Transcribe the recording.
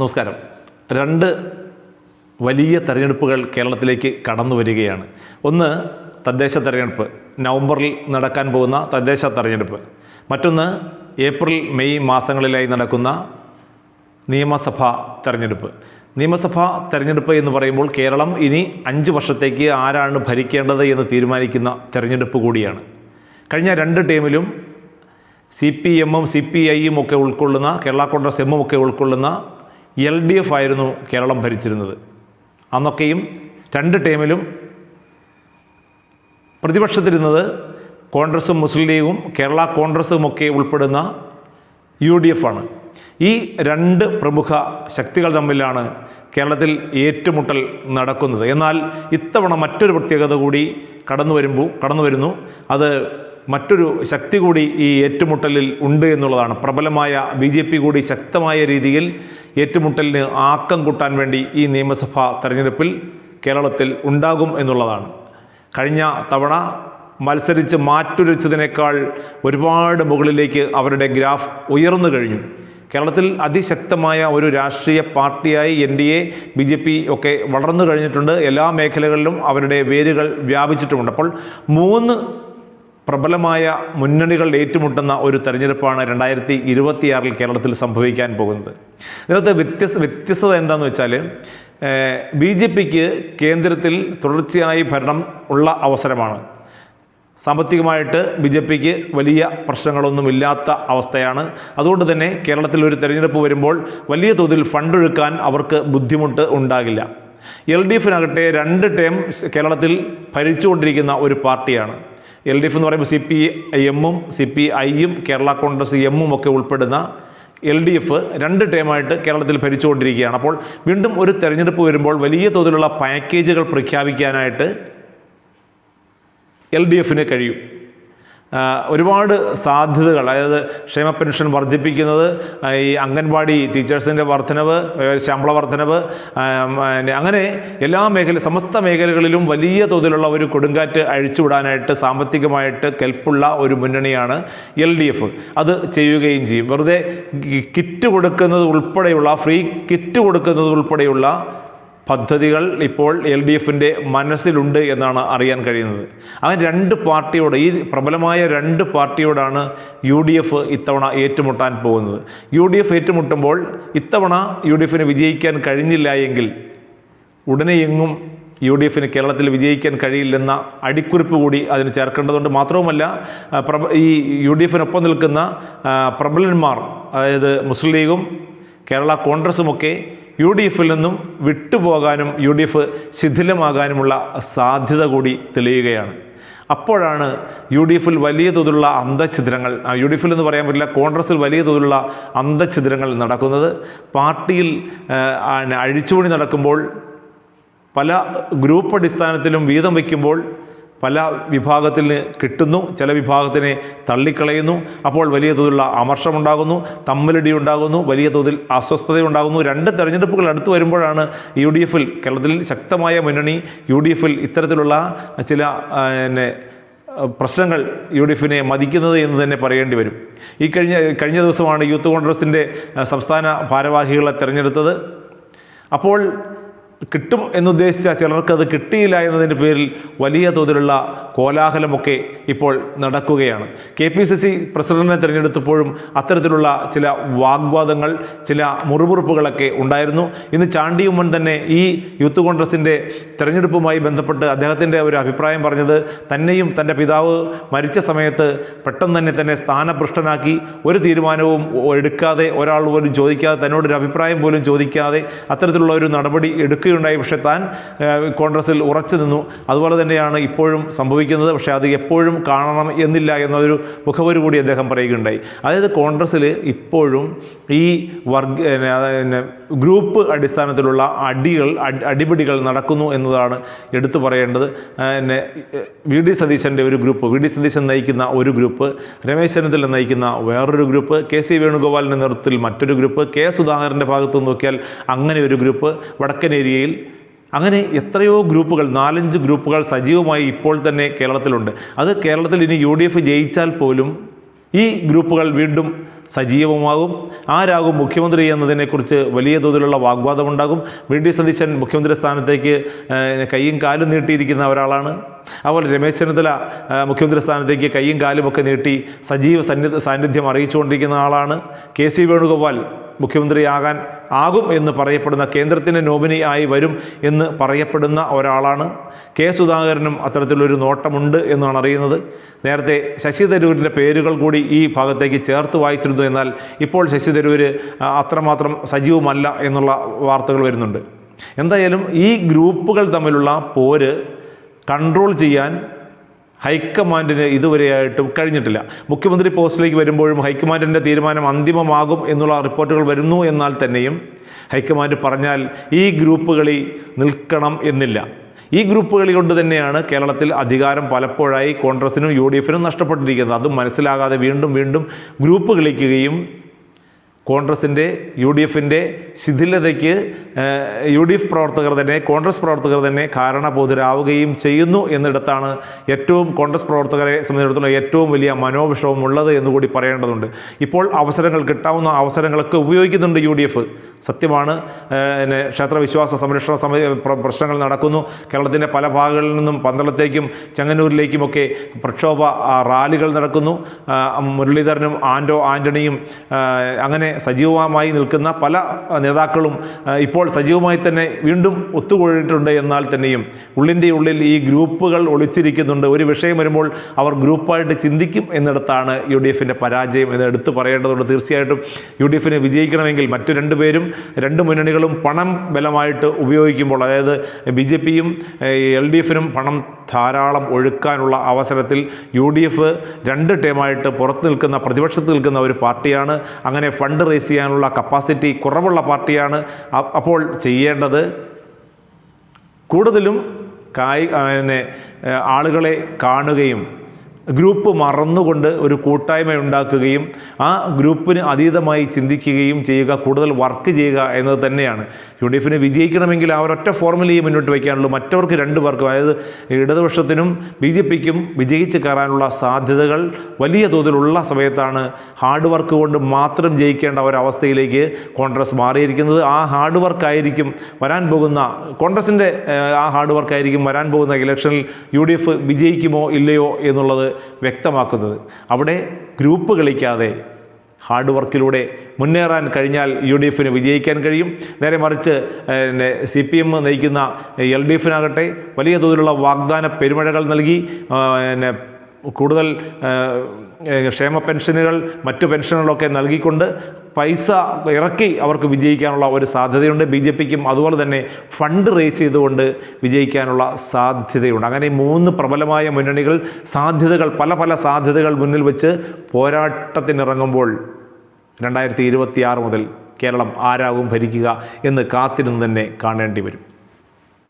നമസ്കാരം. രണ്ട് വലിയ തെരഞ്ഞെടുപ്പുകൾ കേരളത്തിലേക്ക് കടന്നു വരികയാണ്. ഒന്ന് തദ്ദേശ തെരഞ്ഞെടുപ്പ്. നവംബറിൽ നടക്കാൻ പോകുന്ന തദ്ദേശ തെരഞ്ഞെടുപ്പ്. മറ്റൊന്ന് ഏപ്രിൽ മെയ് മാസങ്ങളിലായി നടക്കുന്ന നിയമസഭാ തെരഞ്ഞെടുപ്പ്. നിയമസഭാ തെരഞ്ഞെടുപ്പ് എന്ന് പറയുമ്പോൾ കേരളം ഇനി അഞ്ച് വർഷത്തേക്ക് ആരാണ് ഭരിക്കേണ്ടത് എന്ന് തീരുമാനിക്കുന്ന തെരഞ്ഞെടുപ്പ് കൂടിയാണ്. കഴിഞ്ഞ രണ്ട് ടീമിലും സി പി എമ്മും സി പി ഐയും ഒക്കെ ഉൾക്കൊള്ളുന്ന കേരള കോൺഗ്രസ് എമ്മും ഒക്കെ ഉൾക്കൊള്ളുന്ന എൽ ഡി എഫ് ആയിരുന്നു കേരളം ഭരിച്ചിരുന്നത്. അന്നൊക്കെയും രണ്ട് ടീമിലും പ്രതിപക്ഷത്തിരുന്നത് കോൺഗ്രസും മുസ്ലിം ലീഗും കേരള കോൺഗ്രസും ഒക്കെ ഉൾപ്പെടുന്ന യു ഡി എഫ് ആണ്. ഈ രണ്ട് പ്രമുഖ ശക്തികൾ തമ്മിലാണ് കേരളത്തിൽ ഏറ്റുമുട്ടൽ നടക്കുന്നത്. എന്നാൽ ഇത്തവണ മറ്റൊരു പ്രത്യേകത കൂടി കടന്നു വരുമ്പോൾ കടന്നു വരുന്നു അത് മറ്റൊരു ശക്തി കൂടി ഈ ഏറ്റുമുട്ടലിൽ ഉണ്ട് എന്നുള്ളതാണ്. പ്രബലമായ ബി ജെ പി കൂടി ശക്തമായ രീതിയിൽ ഏറ്റുമുട്ടലിന് ആക്കം കൂട്ടാൻ വേണ്ടി ഈ നിയമസഭാ തെരഞ്ഞെടുപ്പിൽ കേരളത്തിൽ ഉണ്ടാകും എന്നുള്ളതാണ്. കഴിഞ്ഞ തവണ മത്സരിച്ച് മാറ്റുരച്ചതിനേക്കാൾ ഒരുപാട് മുകളിലേക്ക് അവരുടെ ഗ്രാഫ് ഉയർന്നു കഴിഞ്ഞു. കേരളത്തിൽ അതിശക്തമായ ഒരു രാഷ്ട്രീയ പാർട്ടിയായി N D A B J P ഒക്കെ വളർന്നു കഴിഞ്ഞിട്ടുണ്ട്. എല്ലാ മേഖലകളിലും അവരുടെ വേരുകൾ വ്യാപിച്ചിട്ടുമുണ്ട്. അപ്പോൾ മൂന്ന് പ്രബലമായ മുന്നണികൾ ഏറ്റുമുട്ടുന്ന ഒരു തെരഞ്ഞെടുപ്പാണ് രണ്ടായിരത്തി ഇരുപത്തിയാറിൽ കേരളത്തിൽ സംഭവിക്കാൻ പോകുന്നത്. ഇതിനകത്ത് വ്യത്യസ്ത വ്യത്യസ്തത എന്താണെന്ന് വെച്ചാൽ ബി ജെ പിക്ക് കേന്ദ്രത്തിൽ തുടർച്ചയായി ഭരണം ഉള്ള അവസരമാണ്. സാമ്പത്തികമായിട്ട് ബി ജെ പിക്ക് വലിയ പ്രശ്നങ്ങളൊന്നുമില്ലാത്ത അവസ്ഥയാണ്. അതുകൊണ്ട് തന്നെ കേരളത്തിൽ ഒരു തെരഞ്ഞെടുപ്പ് വരുമ്പോൾ വലിയ തോതിൽ ഫണ്ടൊഴുക്കാൻ അവർക്ക് ബുദ്ധിമുട്ട് ഉണ്ടാകില്ല. എൽ ഡി എഫിനാകട്ടെ രണ്ട് ടേം കേരളത്തിൽ ഭരിച്ചുകൊണ്ടിരിക്കുന്ന ഒരു പാർട്ടിയാണ്. എൽ ഡി എഫ് എന്ന് പറയുമ്പോൾ സി പി എമ്മും സി പി ഐയും കേരള കോൺഗ്രസ് എമ്മും ഒക്കെ ഉൾപ്പെടുന്ന എൽ ഡി എഫ് രണ്ട് ടേമായിട്ട് കേരളത്തിൽ ഭരിച്ചുകൊണ്ടിരിക്കുകയാണ്. അപ്പോൾ വീണ്ടും ഒരു തെരഞ്ഞെടുപ്പ് വരുമ്പോൾ വലിയ തോതിലുള്ള പാക്കേജുകൾ പ്രഖ്യാപിക്കാനായിട്ട് എൽ ഡി എഫിന് കഴിയും. ഒരുപാട് സാധ്യതകൾ. അതായത് ക്ഷേമ പെൻഷൻ വർദ്ധിപ്പിക്കുന്നത് ഈ അംഗൻവാടി ടീച്ചേഴ്സിന്റെ വർധനവ് ശമ്പള വർധനവ് അങ്ങനെ എല്ലാ മേഖല സമസ്ത മേഖലകളിലും വലിയ തോതിലുള്ള ഒരു കൊടുങ്കാറ്റ് അഴിച്ചുവിടാനായിട്ട് സാമ്പത്തികമായിട്ട് കെൽപ്പുള്ള ഒരു മുന്നണിയാണ് എൽ ഡി എഫ്. അത് ചെയ്യുകയും ചെയ്യും. വെറുതെ കിറ്റ് കൊടുക്കുന്നത് ഉൾപ്പെടെയുള്ള ഫ്രീ കിറ്റ് കൊടുക്കുന്നത് ഉൾപ്പെടെയുള്ള പദ്ധതികൾ ഇപ്പോൾ എൽ ഡി എഫിന്റെ മനസ്സിലുണ്ട് എന്നാണ് അറിയാൻ കഴിയുന്നത്. അങ്ങനെ രണ്ട് പാർട്ടിയോട് ഈ പ്രബലമായ രണ്ട് പാർട്ടിയോടാണ് യു ഡി എഫ് ഇത്തവണ ഏറ്റുമുട്ടാൻ പോകുന്നത്. യു ഡി എഫ് ഏറ്റുമുട്ടുമ്പോൾ ഇത്തവണ യു ഡി എഫിന് വിജയിക്കാൻ കഴിഞ്ഞില്ല എങ്കിൽ ഉടനെ എങ്ങും യു ഡി എഫിന് കേരളത്തിൽ വിജയിക്കാൻ കഴിയില്ലെന്ന അടിക്കുറിപ്പ് കൂടി അതിന് ചേർക്കേണ്ടതുണ്ട്. മാത്രവുമല്ല ഈ യു ഡി എഫിനൊപ്പം നിൽക്കുന്ന പ്രബലന്മാർ അതായത് മുസ്ലിം ലീഗും കേരള കോൺഗ്രസുമൊക്കെ യു ഡി എഫിൽ നിന്നും വിട്ടുപോകാനും യു ഡി എഫ് ശിഥിലമാകാനുമുള്ള സാധ്യത കൂടി തെളിയുകയാണ്. അപ്പോഴാണ് യു ഡി എഫിൽ വലിയ തോതിലുള്ള അന്തഛിദ്രങ്ങൾ യു ഡി എഫിൽ എന്ന് പറയാൻ പറ്റില്ല കോൺഗ്രസ്സിൽ വലിയ തോതിലുള്ള അന്തഛിദ്രങ്ങൾ നടക്കുന്നത്. പാർട്ടിയിൽ അഴിച്ചുപണി നടക്കുമ്പോൾ പല ഗ്രൂപ്പ് അടിസ്ഥാനത്തിലും വീതം വയ്ക്കുമ്പോൾ പല വിഭാഗത്തിന് കിട്ടുന്നു ചില വിഭാഗത്തിനെ തള്ളിക്കളയുന്നു. അപ്പോൾ വലിയ തോതിലുള്ള അമർഷമുണ്ടാകുന്നു തമ്മിലിടി ഉണ്ടാകുന്നു വലിയ തോതിൽ അസ്വസ്ഥതയുണ്ടാകുന്നു രണ്ട് തെരഞ്ഞെടുപ്പുകൾ അടുത്ത് വരുമ്പോഴാണ് യു ഡി എഫിൽ കേരളത്തിൽ ശക്തമായ മുന്നണി യു ഡി എഫിൽ ഇത്തരത്തിലുള്ള ചില പിന്നെ പ്രശ്നങ്ങൾ യു ഡി എഫിനെ മതിക്കുന്നത് എന്ന് തന്നെ പറയേണ്ടി വരും. ഈ കഴിഞ്ഞ കഴിഞ്ഞ ദിവസമാണ് യൂത്ത് കോൺഗ്രസിന്റെ സംസ്ഥാന ഭാരവാഹികളെ തിരഞ്ഞെടുത്തത്. അപ്പോൾ കിട്ടും എന്നുദ്ദേശിച്ച ചിലർക്കത് കിട്ടിയില്ല എന്നതിന്റെ പേരിൽ വലിയ തോതിലുള്ള കോലാഹലമൊക്കെ ഇപ്പോൾ നടക്കുകയാണ്. കെ പി സി സി പ്രസിഡന്റിനെ തിരഞ്ഞെടുത്തപ്പോഴും അത്തരത്തിലുള്ള ചില വാഗ്വാദങ്ങൾ ചില മുറിവുറുപ്പുകളൊക്കെ ഉണ്ടായിരുന്നു. ഇന്ന് ചാണ്ടിയുമ്മൻ തന്നെ ഈ യൂത്ത് കോൺഗ്രസിന്റെ തെരഞ്ഞെടുപ്പുമായി ബന്ധപ്പെട്ട് അദ്ദേഹത്തിന്റെ ഒരു അഭിപ്രായം പറഞ്ഞത് തന്നെയും തന്റെ പിതാവ് മരിച്ച സമയത്ത് പെട്ടെന്ന് തന്നെ തന്നെ സ്ഥാനഭ്രഷ്ടനാക്കി ഒരു തീരുമാനവും എടുക്കാതെ ഒരാൾ പോലും ചോദിക്കാതെ തന്നോടൊരു അഭിപ്രായം പോലും ചോദിക്കാതെ അത്തരത്തിലുള്ള ഒരു നടപടി എടുക്കുകയുണ്ടായി പക്ഷേ താൻ കോൺഗ്രസിൽ ഉറച്ചു നിന്നു. അതുപോലെ തന്നെയാണ് ഇപ്പോഴും സംഭവിക്കുന്നത്. പക്ഷേ അത് എപ്പോഴും കാണണം എന്നില്ല എന്നൊരു മുഖവരു കൂടി അദ്ദേഹം പറയുകയുണ്ടായി. അതായത് കോൺഗ്രസ്സിൽ ഇപ്പോഴും ഈ വർഗ ഗ്രൂപ്പ് അടിസ്ഥാനത്തിലുള്ള അടികൾ അടി- അടിപിടികൾ നടക്കുന്നു എന്നതാണ് എടുത്തു പറയേണ്ടത്. പിന്നെ വി ഡി സതീശന്റെ ഒരു ഗ്രൂപ്പ് വി ഡി സതീശൻ നയിക്കുന്ന ഒരു ഗ്രൂപ്പ് രമേശ് ചെന്നിത്തല നയിക്കുന്ന വേറൊരു ഗ്രൂപ്പ് കെ സി വേണുഗോപാലിന്റെ നേതൃത്വത്തിൽ മറ്റൊരു ഗ്രൂപ്പ് കെ സുധാകരന്റെ ഭാഗത്ത് നോക്കിയാൽ അങ്ങനെ ഒരു ഗ്രൂപ്പ് വടക്കൻ ഏരിയയിൽ അങ്ങനെ എത്രയോ ഗ്രൂപ്പുകൾ നാലഞ്ച് ഗ്രൂപ്പുകൾ സജീവമായി ഇപ്പോൾ തന്നെ കേരളത്തിലുണ്ട്. അത് കേരളത്തിൽ ഇനി യു ഡി എഫ് ജയിച്ചാൽ പോലും ഈ ഗ്രൂപ്പുകൾ വീണ്ടും സജീവമാകും. ആരാകും മുഖ്യമന്ത്രി എന്നതിനെക്കുറിച്ച് വലിയ തോതിലുള്ള വാഗ്വാദമുണ്ടാകും. വി ഡി സതീശൻ മുഖ്യമന്ത്രി സ്ഥാനത്തേക്ക് കൈയും കാലും നീട്ടിയിരിക്കുന്ന ഒരാളാണ്. അതുപോലെ രമേശ് ചെന്നിത്തല മുഖ്യമന്ത്രി സ്ഥാനത്തേക്ക് കൈയും കാലുമൊക്കെ നീട്ടി സജീവ സന്നിധ സാന്നിധ്യം അറിയിച്ചുകൊണ്ടിരിക്കുന്ന ആളാണ്. കെ സി വേണുഗോപാൽ മുഖ്യമന്ത്രിയാകാൻ ആകും എന്ന് പറയപ്പെടുന്ന കേന്ദ്രത്തിന്റെ നോമിനി ആയി വരും എന്ന് പറയപ്പെടുന്ന ഒരാളാണ്. കെ. സുധാകരനും അത്തരത്തിലൊരു നോട്ടമുണ്ട് എന്നാണ് അറിയുന്നത്. നേരത്തെ ശശി തരൂരിന്റെ പേരുകൾ കൂടി ഈ ഭാഗത്തേക്ക് ചേർത്ത് വായിച്ചിരുന്നു എന്നാൽ ഇപ്പോൾ ശശി തരൂർ അത്രമാത്രം സജീവമല്ല എന്നുള്ള വാർത്തകൾ വരുന്നുണ്ട്. എന്തായാലും ഈ ഗ്രൂപ്പുകൾ തമ്മിലുള്ള പോര് കൺട്രോൾ ചെയ്യാൻ ഹൈക്കമാൻഡിന് ഇതുവരെയായിട്ടും കഴിഞ്ഞിട്ടില്ല. മുഖ്യമന്ത്രി പോസ്റ്റിലേക്ക് വരുമ്പോഴും ഹൈക്കമാൻഡിന്റെ തീരുമാനം അന്തിമമാകും എന്നുള്ള റിപ്പോർട്ടുകൾ വരുന്നു എന്നാൽ തന്നെയും ഹൈക്കമാൻഡ് പറഞ്ഞാൽ ഈ ഗ്രൂപ്പുകളിൽ നിൽക്കണം എന്നില്ല. ഈ ഗ്രൂപ്പുകളി കൊണ്ട് തന്നെയാണ് കേരളത്തിൽ അധികാരം പലപ്പോഴായി കോൺഗ്രസിനും യു ഡി എഫിനും നഷ്ടപ്പെട്ടിരിക്കുന്നത്. അതും മനസ്സിലാകാതെ വീണ്ടും വീണ്ടും ഗ്രൂപ്പ് കളിക്കുകയും കോൺഗ്രസിന്റെ യു ഡി എഫിന്റെ ശിഥിലതയ്ക്ക് യു ഡി എഫ് പ്രവർത്തകർ തന്നെ കോൺഗ്രസ് പ്രവർത്തകർ തന്നെ കാരണബോധരാവുകയും ചെയ്യുന്നു എന്നിടത്താണ് ഏറ്റവും കോൺഗ്രസ് പ്രവർത്തകരെ സംബന്ധിച്ചിടത്തോളം ഏറ്റവും വലിയ മനോവിഷമം ഉള്ളത് എന്നുകൂടി പറയേണ്ടതുണ്ട്. ഇപ്പോൾ അവസരങ്ങൾ കിട്ടാവുന്ന അവസരങ്ങളൊക്കെ ഉപയോഗിക്കുന്നുണ്ട് യു ഡി എഫ് സത്യമാണ് പിന്നെ ക്ഷേത്രവിശ്വാസ സംരക്ഷണ സമിതി പ്രശ്നങ്ങൾ നടക്കുന്നു. കേരളത്തിന്റെ പല ഭാഗങ്ങളിൽ നിന്നും പന്തളത്തേക്കും ചെങ്ങന്നൂരിലേക്കുമൊക്കെ പ്രക്ഷോഭ റാലികൾ നടക്കുന്നു. മുരളീധരനും ആൻഡോ ആന്റണിയും അങ്ങനെ സജീവമായി നിൽക്കുന്ന പല നേതാക്കളും ഇപ്പോൾ സജീവമായി തന്നെ വീണ്ടും ഒത്തുകൂടിയിട്ടുണ്ട് എന്നാൽ തന്നെയും. ഉള്ളിന്റെ ഉള്ളിൽ ഈ ഗ്രൂപ്പുകൾ ഒളിച്ചിരിക്കുന്നുണ്ട്. ഒരു വിഷയം വരുമ്പോൾ അവർ ഗ്രൂപ്പായിട്ട് ചിന്തിക്കും എന്നിടത്താണ് യു ഡി എഫിന്റെ പരാജയം എന്ന് എടുത്തു പറയേണ്ടതുണ്ട്. തീർച്ചയായിട്ടും യു ഡി എഫിന് വിജയിക്കണമെങ്കിൽ മറ്റു രണ്ടുപേരും രണ്ട് മുന്നണികളും പണം ബലമായിട്ട് ഉപയോഗിക്കുമ്പോൾ അതായത് ബി ജെ പിയും എൽ ഡി എഫിനും പണം ധാരാളം ഒഴുക്കാനുള്ള അവസരത്തിൽ യു ഡി എഫ് രണ്ട് ടേമായിട്ട് പുറത്ത് നിൽക്കുന്ന പ്രതിപക്ഷത്ത് നിൽക്കുന്ന ഒരു പാർട്ടിയാണ്. അങ്ങനെ ഫണ്ട് റേസ് ചെയ്യാനുള്ള കപ്പാസിറ്റി കുറവുള്ള പാർട്ടിയാണ് അപ്പോൾ ചെയ്യേണ്ടത്. കൂടുതലും കായി പിന്നെ ആളുകളെ കാണുകയും ഗ്രൂപ്പ് മറന്നുകൊണ്ട് ഒരു കൂട്ടായ്മ ഉണ്ടാക്കുകയും ആ ഗ്രൂപ്പിന് അതീതമായി ചിന്തിക്കുകയും ചെയ്യുക കൂടുതൽ വർക്ക് ചെയ്യുക എന്നത് തന്നെയാണ്. യു ഡി എഫിന് വിജയിക്കണമെങ്കിൽ ആ ഒരൊറ്റ ഫോർമുലയെ മുന്നോട്ട് വയ്ക്കാനുള്ളൂ. മറ്റവർക്ക് രണ്ട് പേർക്കും അതായത് ഇടതുപക്ഷത്തിനും ബി ജെ പിക്കും വിജയിച്ച് കയറാനുള്ള സാധ്യതകൾ വലിയ തോതിലുള്ള സമയത്താണ് ഹാർഡ് വർക്ക് കൊണ്ട് മാത്രം ജയിക്കേണ്ട ഒരവസ്ഥയിലേക്ക് കോൺഗ്രസ് മാറിയിരിക്കുന്നത്. ആ ഹാർഡ് വർക്കായിരിക്കും വരാൻ പോകുന്ന കോൺഗ്രസിന്റെ ആ ഹാർഡ് വർക്കായിരിക്കും വരാൻ പോകുന്ന ഇലക്ഷനിൽ യു ഡി എഫ് വിജയിക്കുമോ ഇല്ലയോ എന്നുള്ളത് വ്യക്തമാക്കുന്നത്. അവിടെ ഗ്രൂപ്പ് കളിക്കാതെ ഹാർഡ് വർക്കിലൂടെ മുന്നേറാൻ കഴിഞ്ഞാൽ യു ഡി എഫിന് വിജയിക്കാൻ കഴിയും. നേരെ മറിച്ച് സി പി എം നയിക്കുന്ന എൽ ഡി എഫിനാകട്ടെ വലിയ തോതിലുള്ള വാഗ്ദാന പെരുമഴകൾ നൽകി. പിന്നെ കൂടുതൽ ക്ഷേമ പെൻഷനുകൾ മറ്റു പെൻഷനുകളൊക്കെ നൽകിക്കൊണ്ട് പൈസ ഇറക്കി അവർക്ക് വിജയിക്കാനുള്ള ഒരു സാധ്യതയുണ്ട്. ബി ജെ പിക്കും അതുപോലെ തന്നെ ഫണ്ട് റേസ് ചെയ്തുകൊണ്ട് വിജയിക്കാനുള്ള സാധ്യതയുണ്ട്. അങ്ങനെ മൂന്ന് പ്രബലമായ മുന്നണികൾ സാധ്യതകൾ പല പല സാധ്യതകൾ മുന്നിൽ വെച്ച് പോരാട്ടത്തിനിറങ്ങുമ്പോൾ രണ്ടായിരത്തി ഇരുപത്തി ആറ് മുതൽ കേരളം ആരാകും ഭരിക്കുക എന്ന് കാത്തിരുന്ന് തന്നെ കാണേണ്ടി വരും.